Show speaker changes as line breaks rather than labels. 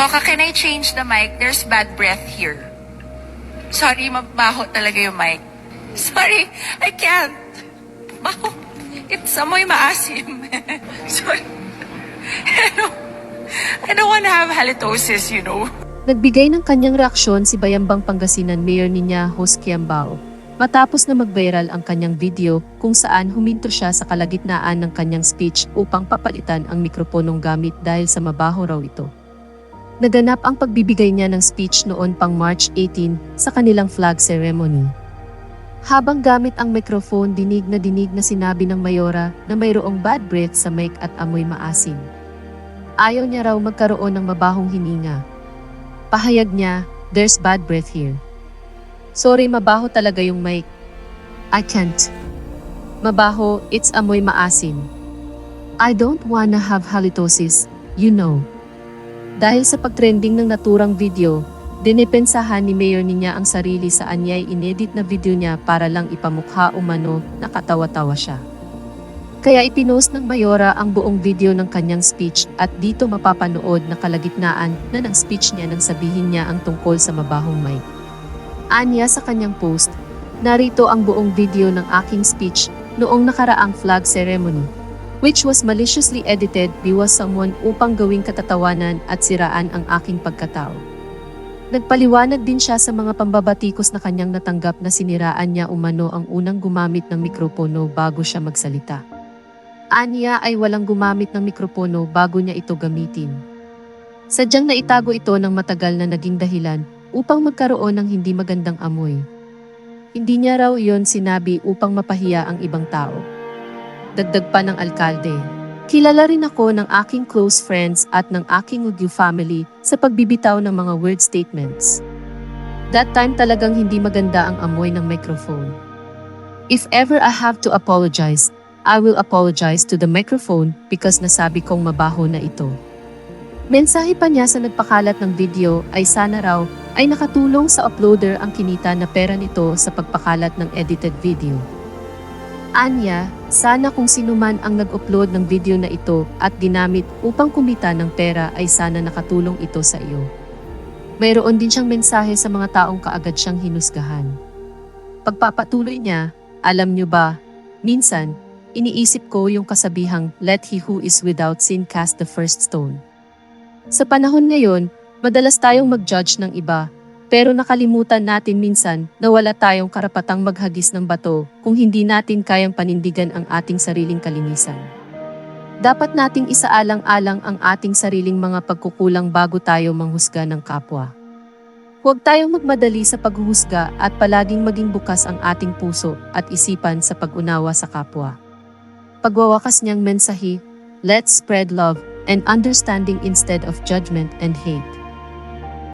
Poka, can I change the mic? There's bad breath here. Sorry, mabaho talaga yung mic. Sorry, I can't. Baho. It's amoy maasim. Sorry. I don't, I don't want to have halitosis, you know.
Nagbigay ng kanyang reaksyon si Bayambang Pangasinan Mayor niya Jos Kiambao matapos na mag-viral ang kanyang video kung saan huminto siya sa kalagitnaan ng kanyang speech upang papalitan ang mikroponong gamit dahil sa mabaho raw ito. Naganap ang pagbibigay niya ng speech noon pang March 18 sa kanilang flag ceremony. Habang gamit ang microphone, dinig na dinig na sinabi ng mayora na mayroong bad breath sa mic at amoy maasim. Ayaw niya raw magkaroon ng mabahong hininga. Pahayag niya, there's bad breath here. Sorry, mabaho talaga yung mic. I can't. Mabaho, it's amoy maasim. I don't wanna have halitosis, you know. Dahil sa pagtrending ng naturang video, dinepensahan ni Mayor niya ang sarili sa anyay inedit na video niya para lang ipamukha umano na katawa-tawa siya. Kaya ipinost ng Mayora ang buong video ng kanyang speech at dito mapapanood na kalagitnaan na ng speech niya nang sabihin niya ang tungkol sa mabahong mic. Anya sa kanyang post, narito ang buong video ng aking speech noong nakaraang flag ceremony, which was maliciously edited biwas someone upang gawing katatawanan at siraan ang aking pagkatao. Nagpaliwanag din siya sa mga pambabatikos na kanyang natanggap na siniraan niya umano ang unang gumamit ng mikropono bago siya magsalita. Anya ay walang gumamit ng mikropono bago niya ito gamitin. Sadyang naitago ito ng matagal na naging dahilan upang magkaroon ng hindi magandang amoy. Hindi niya raw iyon sinabi upang mapahiya ang ibang tao. Dagdag pa ng alkalde. Kilala rin ako ng aking close friends at ng aking Ugyu family sa pagbibitaw ng mga word statements. That time talagang hindi maganda ang amoy ng microphone. If ever I have to apologize, I will apologize to the microphone because nasabi kong mabaho na ito. Mensahe pa niya sa nagpakalat ng video ay sana raw ay nakatulong sa uploader ang kinita na pera nito sa pagpakalat ng edited video. Anya, sana kung sino man ang nag-upload ng video na ito at ginamit upang kumita ng pera ay sana nakatulong ito sa iyo. Mayroon din siyang mensahe sa mga taong kaagad siyang hinusgahan. Pagpapatuloy niya, alam niyo ba, minsan, iniisip ko yung kasabihang let he who is without sin cast the first stone. Sa panahon ngayon, madalas tayong mag-judge ng iba, pero nakalimutan natin minsan na wala tayong karapatang maghagis ng bato kung hindi natin kayang panindigan ang ating sariling kalinisan. Dapat nating isaalang-alang ang ating sariling mga pagkukulang bago tayo manghusga ng kapwa. Huwag tayong magmadali sa paghuhusga at palaging maging bukas ang ating puso at isipan sa pag-unawa sa kapwa. Pagwawakas niyang mensahe, let's spread love and understanding instead of judgment and hate.